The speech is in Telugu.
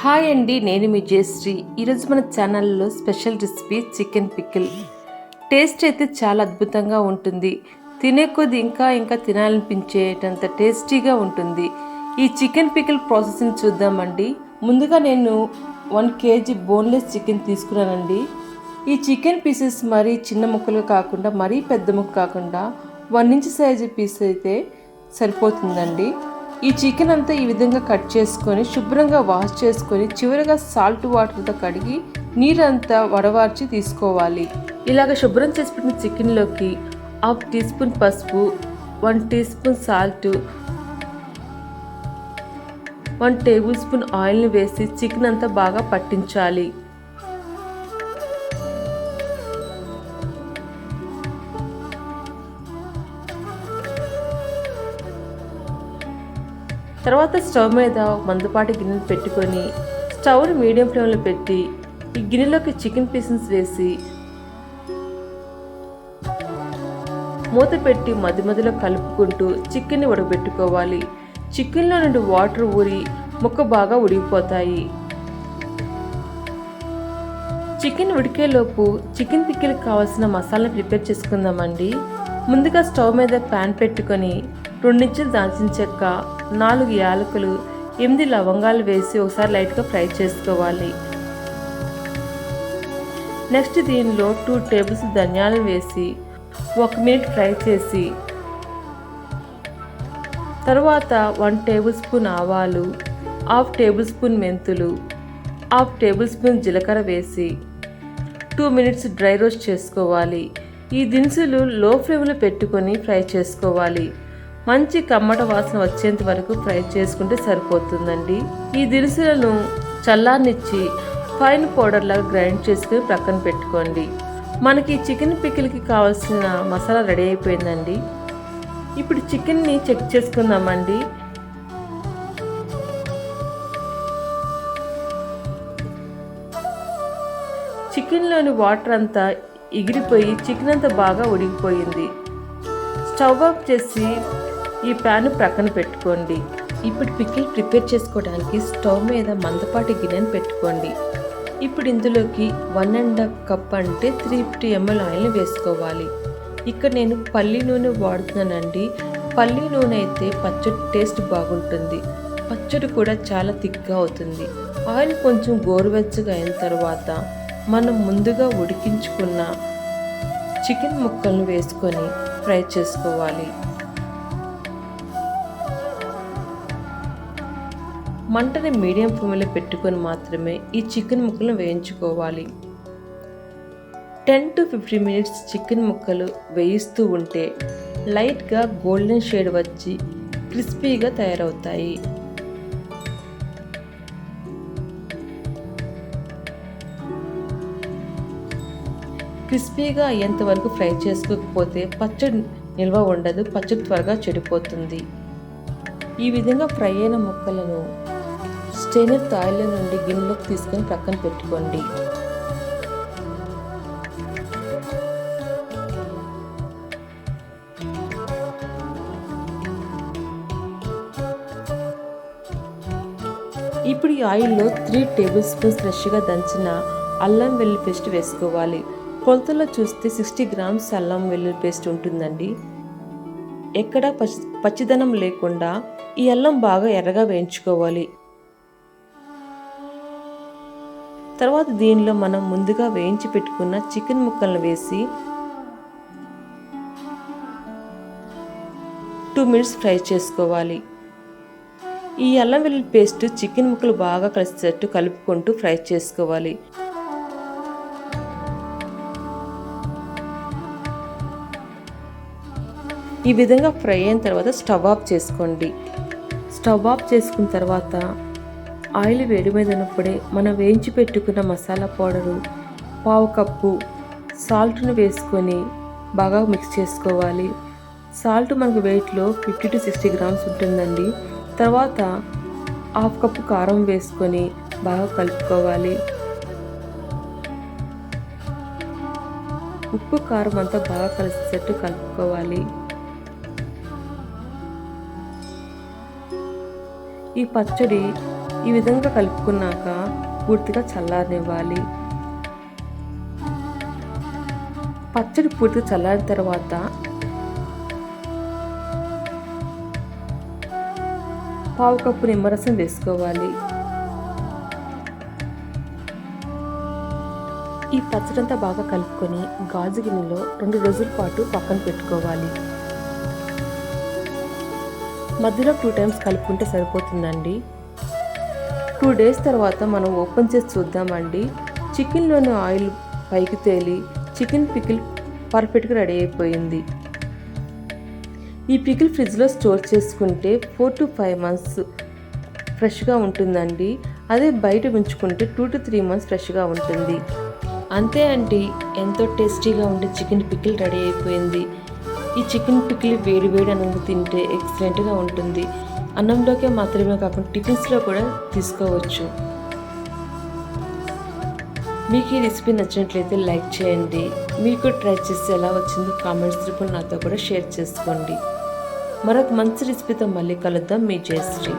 హాయ్ అండి నేను మీ జయశ్రీ. ఈరోజు మన ఛానల్లో special recipe chicken pickle taste అయితే చాలా అద్భుతంగా ఉంటుంది. తినే కొద్ది ఇంకా ఇంకా తినాలనిపించేటంత టేస్టీగా ఉంటుంది. ఈ చికెన్ పికిల్ ప్రాసెస్ని చూద్దామండి. ముందుగా నేను వన్ కేజీ బోన్లెస్ చికెన్ తీసుకున్నానండి. ఈ చికెన్ పీసెస్ మరీ చిన్న ముక్కలు కాకుండా మరీ పెద్ద ముక్క కాకుండా వన్ ఇంచ్ సైజు పీస్ అయితే సరిపోతుందండి. ఈ చికెన్ అంతా ఈ విధంగా కట్ చేసుకొని శుభ్రంగా వాష్ చేసుకొని చివరిగా సాల్ట్ వాటర్తో కడిగి నీరంతా వడవార్చి తీసుకోవాలి. ఇలాగ శుభ్రం చేసి పెట్టిన చికెన్లోకి హాఫ్ టీ స్పూన్ పసుపు one teaspoon salt one tablespoon ఆయిల్ని వేసి చికెన్ అంతా బాగా పట్టించాలి. తర్వాత స్టవ్ మీద ఒక మందుపాటి గిన్నెలు పెట్టుకొని స్టవ్ని మీడియం ఫ్లేమ్లో పెట్టి ఈ గిన్నెలోకి చికెన్ పీసెస్ వేసి మూత పెట్టి మధ్య మధ్యలో కలుపుకుంటూ చికెన్ని ఉడకబెట్టుకోవాలి. చికెన్లో నుండి వాటర్ ఊరి ముక్క బాగా ఉడికిపోతాయి. చికెన్ ఉడికేలోపు చికెన్ పిక్కిలకు కావాల్సిన మసాలా ప్రిపేర్ చేసుకుందామండి. ముందుగా స్టవ్ మీద ప్యాన్ పెట్టుకొని రెండించులు దాల్చిన చెక్క నాలుగు యాలకులు ఎనిమిది లవంగాలు వేసి ఒకసారి లైట్గా ఫ్రై చేసుకోవాలి. నెక్స్ట్ దీనిలో టూ టేబుల్స్ ధనియాలు వేసి ఒక మినిట్ ఫ్రై చేసి తర్వాత వన్ టేబుల్ స్పూన్ ఆవాలు హాఫ్ టేబుల్ స్పూన్ మెంతులు హాఫ్ టేబుల్ స్పూన్ జీలకర్ర వేసి టూ మినిట్స్ డ్రై రోస్ట్ చేసుకోవాలి. ఈ దినుసులు లో ఫ్లేమ్లో పెట్టుకొని ఫ్రై చేసుకోవాలి. మంచి కమ్మట వాసన వచ్చేంత వరకు ఫ్రై చేసుకుంటే సరిపోతుందండి. ఈ దినుసులను చల్లార్నిచ్చి ఫైన్ పౌడర్లాగా గ్రైండ్ చేసుకుని ప్రక్కన పెట్టుకోండి. మనకి చికెన్ పికిల్కి కావాల్సిన మసాలా రెడీ అయిపోయిందండి. ఇప్పుడు చికెన్ని చెక్ చేసుకుందామండి. చికెన్లోని వాటర్ అంతా ఎగిరిపోయి చికెన్ అంతా బాగా ఉడికిపోయింది. స్టవ్ ఆఫ్ చేసి ఈ ప్యాన్ ప్రక్కన పెట్టుకోండి. ఇప్పుడు పికిల్ ప్రిపేర్ చేసుకోవడానికి స్టవ్ మీద మందపాటి గిన్నెను పెట్టుకోండి. ఇప్పుడు ఇందులోకి వన్ అండ్ హాఫ్ కప్ అంటే త్రీ ఫిఫ్టీ ఎంఎల్ ఆయిల్ని వేసుకోవాలి. ఇక్కడ నేను పల్లి నూనె వాడుతున్నానండి. పల్లి నూనె అయితే పచ్చడి టేస్ట్ బాగుంటుంది. పచ్చడి కూడా చాలా థిక్గా అవుతుంది. ఆయిల్ కొంచెం గోరువెచ్చగా అయిన తర్వాత మనం ముందుగా ఉడికించుకున్న చికెన్ ముక్కలను వేసుకొని ఫ్రై చేసుకోవాలి. మంటని మీడియం ఫ్లేమ్లో పెట్టుకొని మాత్రమే ఈ చికెన్ ముక్కలను వేయించుకోవాలి. Ten to fifteen minutes chicken ముక్కలు వేయిస్తూ ఉంటే లైట్గా గోల్డెన్ షేడ్ వచ్చి క్రిస్పీగా తయారవుతాయి. క్రిస్పీగా అయ్యేంత వరకు ఫ్రై చేసుకోకపోతే పచ్చడి నిల్వ ఉండదు పచ్చడి త్వరగా చెడిపోతుంది. ఈ విధంగా ఫ్రై అయిన ముక్కలను స్టెయినర్ తాయిల నుండి గిన్నెలోకి తీసుకొని ప్రక్కన పెట్టుకోండి. ఇప్పుడు ఈ ఆయిల్లో త్రీ టేబుల్ స్పూన్స్ ఫ్రెష్గా దంచిన అల్లం వెల్లుల్లి పేస్ట్ వేసుకోవాలి. కొలతలో చూస్తే సిక్స్టీ గ్రామ్స్ అల్లం వెల్లుల్లి పేస్ట్ ఉంటుందండి. ఎక్కడ పచ్చి పచ్చిదనం లేకుండా ఈ అల్లం బాగా ఎర్రగా వేయించుకోవాలి. తర్వాత దీనిలో మనం ముందుగా వేయించి పెట్టుకున్న చికెన్ ముక్కలను వేసి టూ మినిట్స్ ఫ్రై చేసుకోవాలి. ఈ అల్లం వెల్లుల్లి పేస్ట్ చికెన్ ముక్కలు బాగా కలిసేటట్టు కలుపుకుంటూ ఫ్రై చేసుకోవాలి. ఈ విధంగా ఫ్రై అయిన తర్వాత స్టవ్ ఆఫ్ చేసుకోండి. స్టవ్ ఆఫ్ చేసుకున్న తర్వాత ఆయిల్ వేడి మీద ఉన్నప్పుడే మనం వేయించి పెట్టుకున్న మసాలా పౌడరు పావు కప్పు సాల్ట్ను వేసుకొని బాగా మిక్స్ చేసుకోవాలి. సాల్ట్ మనకు వెయిట్లో ఫిఫ్టీ టు సిక్స్టీ గ్రామ్స్ ఉంటుందండి. తర్వాత హాఫ్ కప్పు కారం వేసుకొని బాగా కలుపుకోవాలి. ఉప్పు కారం అంతా బాగా కలిసేటట్టు కలుపుకోవాలి. ఈ పచ్చడి ఈ విధంగా కలుపుకున్నాక పూర్తిగా చల్లారనివ్వాలి. పచ్చడి పూర్తిగా చల్లారిన తర్వాత పావు కప్పు నిమ్మరసం వేసుకోవాలి. ఈ పచ్చడంతా బాగా కలుపుకొని గాజు గిన్నెలో రెండు రోజుల పాటు పక్కన పెట్టుకోవాలి. మధ్యలో టూ టైమ్స్ కలుపుకుంటే సరిపోతుందండి. టూ డేస్ తర్వాత మనం ఓపెన్ చేసి చూద్దామండి. చికెన్లోని ఆయిల్ పైకి తేలి చికెన్ పికిల్ పర్ఫెక్ట్గా రెడీ అయిపోయింది. ఈ పికిల్ ఫ్రిడ్జ్లో స్టోర్ చేసుకుంటే ఫోర్ టు ఫైవ్ మంత్స్ ఫ్రెష్గా ఉంటుందండి. అదే బయట ఉంచుకుంటే టూ టు త్రీ మంత్స్ ఫ్రెష్గా ఉంటుంది. అంతే అండి ఎంతో టేస్టీగా ఉండే చికెన్ పికిల్ రెడీ అయిపోయింది. ఈ చికెన్ పికిల్ వేడి వేడి అన్నంలో తింటే ఎక్సలెంట్గా ఉంటుంది. అన్నంలోకే మాత్రమే కాకుండా టిఫిన్స్లో కూడా తీసుకోవచ్చు. మీకు ఈ రెసిపీ నచ్చినట్లయితే లైక్ చేయండి. మీకు ట్రై చేసి ఎలా వచ్చిందో కామెంట్స్ రూపంలో నాతో కూడా షేర్ చేసుకోండి. మరొక మంచి రెసిపీతో మళ్ళీ కలుద్దాం. మీ జయశ్రీ.